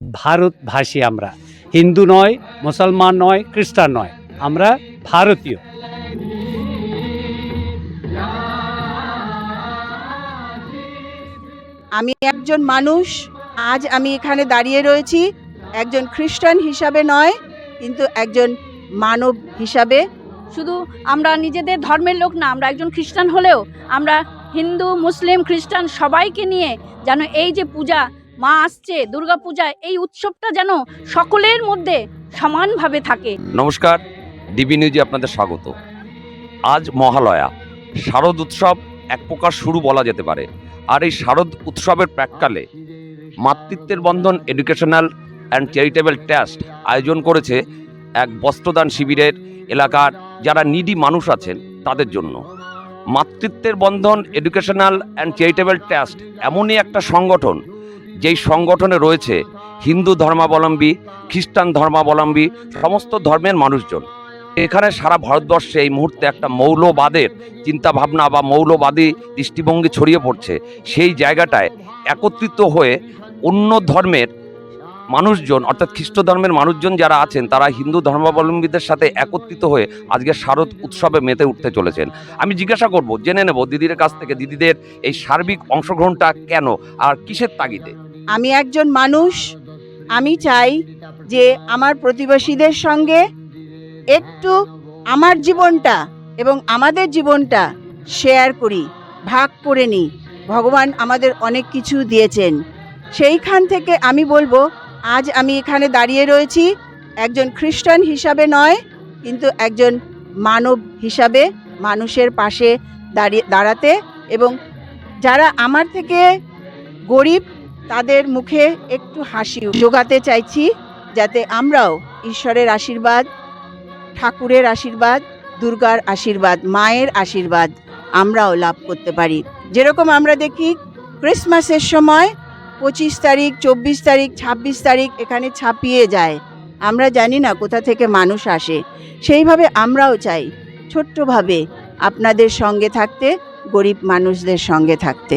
ভারতভাষী আমরা। হিন্দু নয় মুসলমান নয় খ্রিস্টান নয় আমরা ভারতীয়। আমি একজন মানুষ আজ আমি এখানে দাঁড়িয়ে রয়েছি একজন খ্রিস্টান হিসাবে নয় কিন্তু একজন মানব হিসাবে। শুধু আমরা নিজেদের ধর্মের লোক না আমরা একজন খ্রিস্টান হলেও আমরা হিন্দু মুসলিম খ্রিস্টান সবাইকে নিয়ে যেন এই যে পূজা মা আসছে দুর্গা পূজা এই উৎসবটা যেন সকলের মধ্যে সমানভাবে থাকে। নমস্কার, ডিবি নিউজে আপনাদের স্বাগত। আজ মহালয়া। শারদ উৎসব এক প্রকার শুরু বলা যেতে পারে। আর এই শারদ উৎসবের প্রাককালে মাতৃত্বের বন্ধন এডুকেশনাল অ্যান্ড চ্যারিটেবল ট্রাস্ট আয়োজন করেছে এক বস্ত্রদান শিবিরের এলাকার যারা নিডি মানুষ আছেন তাদের জন্য। মাতৃত্বের বন্ধন এডুকেশনাল অ্যান্ড চ্যারিটেবল ট্রাস্ট এমনই একটা সংগঠন যেই সংগঠনে রয়েছে হিন্দু ধর্মাবলম্বী, খ্রিস্টান ধর্মাবলম্বী, সমস্ত ধর্মের মানুষজন। এখানে সারা ভারতবর্ষে এই মুহূর্তে একটা মৌলবাদের চিন্তা ভাবনা বা মৌলবাদী দৃষ্টিভঙ্গি ছড়িয়ে পড়ছে। সেই জায়গাটায় একত্রিত হয়ে অন্য ধর্মের মানুষজন, অর্থাৎ খ্রিস্ট ধর্মের মানুষজন যারা আছেন, তারা হিন্দু ধর্মাবলম্বীদের সাথে একত্রিত হয়ে আজকে শারদ উৎসবে মেতে উঠতে চলেছেন। আমি জিজ্ঞাসা করব, জেনে নেব দিদির কাছ থেকে দিদিদের এই সার্বিক অংশগ্রহণটা কেন আর কিসের তাগিদে? আমি একজন মানুষ। আমি চাই যে আমার প্রতিবেশীদের সঙ্গে একটু আমার জীবনটা এবং আমাদের জীবনটা শেয়ার করি, ভাগ করে নিই ভগবান আমাদের অনেক কিছু দিয়েছেন। সেইখান থেকে আমি বলব, আজ আমি এখানে দাঁড়িয়ে রয়েছি। একজন খ্রিস্টান হিসাবে নয়, কিন্তু একজন মানব হিসাবে মানুষের পাশে দাঁড়িয়ে, দাঁড়াতে এবং যারা আমার থেকে গরিব তাদের মুখে একটু হাসি। জোগাতে চাইছি যাতে আমরাও ঈশ্বরের আশীর্বাদ, ঠাকুরের আশীর্বাদ, দুর্গার আশীর্বাদ, মায়ের আশীর্বাদ আমরাও লাভ করতে পারি। যেরকম আমরা দেখি ক্রিসমাসের সময় পঁচিশ তারিখ, চব্বিশ তারিখ, ছাব্বিশ তারিখ এখানে ছাপিয়ে যায়। আমরা জানি না কোথা থেকে মানুষ আসে। সেইভাবে আমরাও চাই ছোট্টভাবে আপনাদের সঙ্গে থাকতে, গরিব মানুষদের সঙ্গে থাকতে।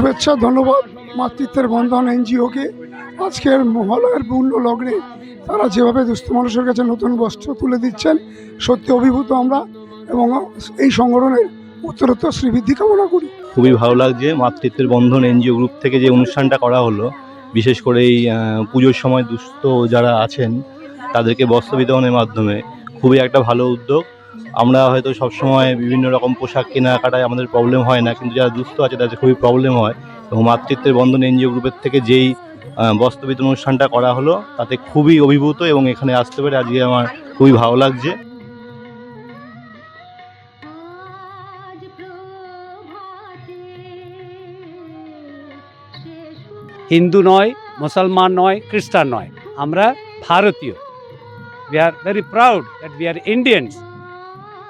শুভেচ্ছা, ধন্যবাদ, মাতৃত্বের বন্ধন এনজিওকে। আজকের মহালয়ের পূর্ণ লগ্নে তারা যেভাবে দুস্থ মানুষের কাছে নতুন বস্ত্র তুলে দিচ্ছেন, সত্যি অভিভূত আমরা এবং এই সংগঠনের উত্তরোত্তর শ্রীবৃদ্ধি কামনা করি। খুবই ভালো লাগছে মাতৃত্বের বন্ধন এনজিও গ্রুপ থেকে যে অনুষ্ঠানটা করা হলো, বিশেষ করে এই পুজোর সময় দুস্থ যারা আছেন, তাদেরকে বস্ত্র বিতরণের মাধ্যমে। খুবই একটা ভালো উদ্যোগ। আমরা হয়তো সবসময় বিভিন্ন রকম পোশাক কেনাকাটায় আমাদের প্রবলেম হয় না কিন্তু যারা দুস্থ আছে তাদের খুবই প্রবলেম হয়। এবং মাতৃত্বের বন্ধন এনজিও গ্রুপের থেকে যেই বস্ত্র বিতরণ অনুষ্ঠানটা করা হলো তাতে খুবই অভিভূত এবং এখানে আসতে পেরে আজকে আমার খুবই ভালো লাগছে। হিন্দু নয় মুসলমান নয় খ্রিস্টান নয় আমরা ভারতীয়। We are very proud that we are Indians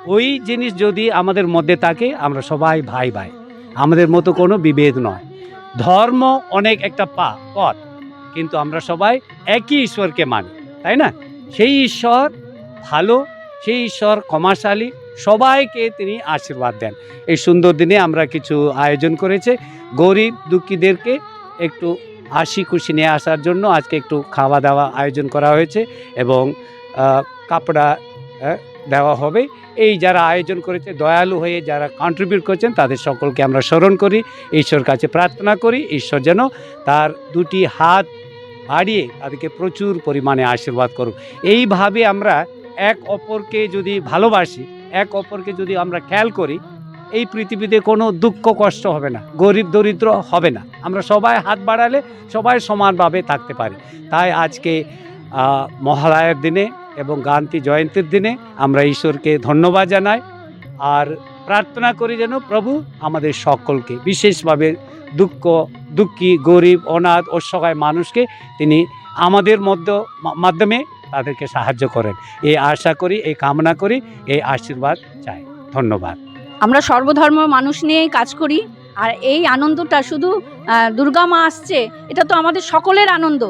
ওই জিনিস যদি আমাদের মধ্যে থাকে আমরা সবাই ভাই ভাই। আমাদের মতো কোনো বিভেদ নয়। ধর্ম অনেক একটা পা পথ কিন্তু আমরা সবাই একই ঈশ্বরকে মানি তাই না? সেই ঈশ্বর ভালো সেই ঈশ্বর ক্ষমাশালী সবাইকে তিনি আশীর্বাদ দেন। এই সুন্দর দিনে আমরা কিছু আয়োজন করেছে। গরিব দুঃখীদেরকে একটু হাসি খুশি নিয়ে আসার জন্য আজকে একটু খাওয়া দাওয়া আয়োজন করা হয়েছে এবং কাপড়া আহ, দেওয়া হবে। এই যারা আয়োজন করেছে, দয়ালু হয়ে যারা কন্ট্রিবিউট করেছেন, তাদের সকলকে আমরা স্মরণ করি। ঈশ্বর কাছে প্রার্থনা করি, ঈশ্বর যেন তার দুটি হাত বাড়িয়ে তাদেরকে প্রচুর পরিমাণে আশীর্বাদ করুক। এইভাবে আমরা এক অপরকে যদি ভালোবাসি, এক অপরকে যদি আমরা খেয়াল করি, এই পৃথিবীতে কোনো দুঃখ কষ্ট হবে না, গরিব দরিদ্র হবে না। আমরা সবাই হাত বাড়ালে সবাই সমানভাবে থাকতে পারি। তাই আজকে মহালয়ার দিনে এবং গান্ধী জয়ন্তীর দিনে আমরা ঈশ্বরকে ধন্যবাদ জানাই আর প্রার্থনা করি যেন প্রভু আমাদের সকলকে বিশেষভাবে দুঃখ, দুঃখী, গরিব, অনাথ, অসহায় মানুষকে তিনি আমাদের মধ্য মাধ্যমে তাদেরকে সাহায্য করেন। এই আশা করি, এই কামনা করি, এই আশীর্বাদ চাই। ধন্যবাদ। আমরা সর্বধর্ম মানুষ নিয়েই কাজ করি আর এই আনন্দটা শুধু দুর্গা মা আসছে, এটা তো আমাদের সকলের আনন্দ।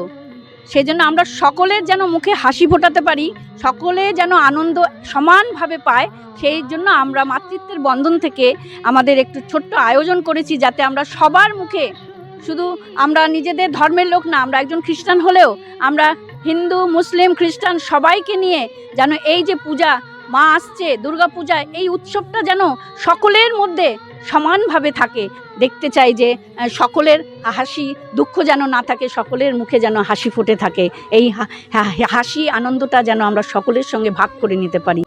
সেই জন্য আমরা সকলের যেন মুখে হাসি ফোটাতে পারি, সকলে যেন আনন্দ সমানভাবে পায়, সেই জন্য আমরা মাতৃত্বের বন্ধন থেকে আমাদের একটু ছোট্ট আয়োজন করেছি যাতে আমরা সবার মুখে শুধু আমরা নিজেদের ধর্মের লোক না, আমরা একজন খ্রিস্টান হলেও আমরা হিন্দু, মুসলিম, খ্রিস্টান সবাইকে নিয়ে যেন এই যে পূজা, মা আসছে, দুর্গা পূজা, এই উৎসবটা যেন সকলের মধ্যে সমানভাবে থাকে। দেখতে চাই যে সকলের হাসি, দুঃখ যেন না থাকে, সকলের মুখে যেন হাসি ফুটে থাকে। এই হাসি, আনন্দটা যেন আমরা সকলের সঙ্গে ভাগ করে নিতে পারি।